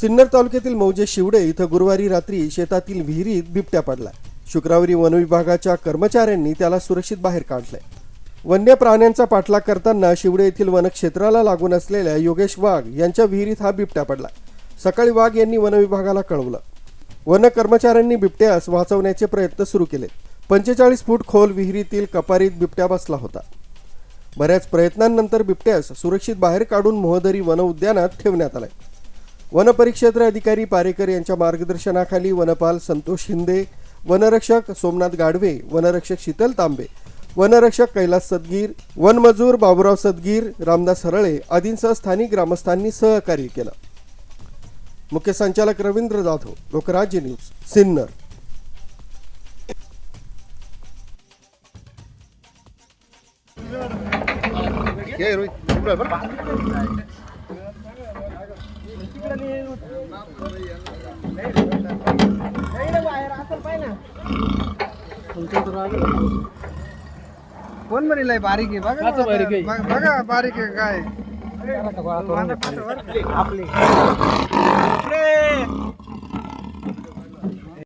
सिन्नर तालुक्यातील मौजे शिवडे इथं गुरुवारी रात्री शेतातील विहिरीत बिबट्या पडला शुक्रवारी वनविभागाच्या कर्मचाऱ्यांनी त्याला सुरक्षित बाहेर काढलंय वन्य प्राण्यांचा पाठलाग करताना शिवडे येथील वनक्षेत्राला लागून असलेल्या योगेश वाघ यांच्या विहिरीत हा बिबट्या पडला. सकाळी वाघ यांनी वनविभागाला कळवलं. वन कर्मचाऱ्यांनी बिबट्यास वाचवण्याचे प्रयत्न सुरू केले. पंचेचाळीस फूट खोल विहिरीतील कपारीत बिबट्या बसला होता. बऱ्याच प्रयत्नांनंतर बिबट्यास सुरक्षित बाहेर काढून मोहदरी वन उद्यानात ठेवण्यात आलाय वनपरिक्षेत्र अधिकारी पारेकर यांच्या मार्गदर्शनाखाली वनपाल संतोष शिंदे वनरक्षक सोमनाथ गाडवे वनरक्षक शीतल तांबे वनरक्षक कैलास सदगीर वनमजूर बाबुराव सदगीर रामदास हरळे आदींसह स्थानिक ग्रामस्थांनी सहकार्य केलं. मुख्य संचालक रवींद्र जाधव लोकराज्य न्यूज सिन्नर. कोण म्हणेल बारीक आहे. बघा बारीक आहे? बघ- बघा बारीक आहे काय. आपले.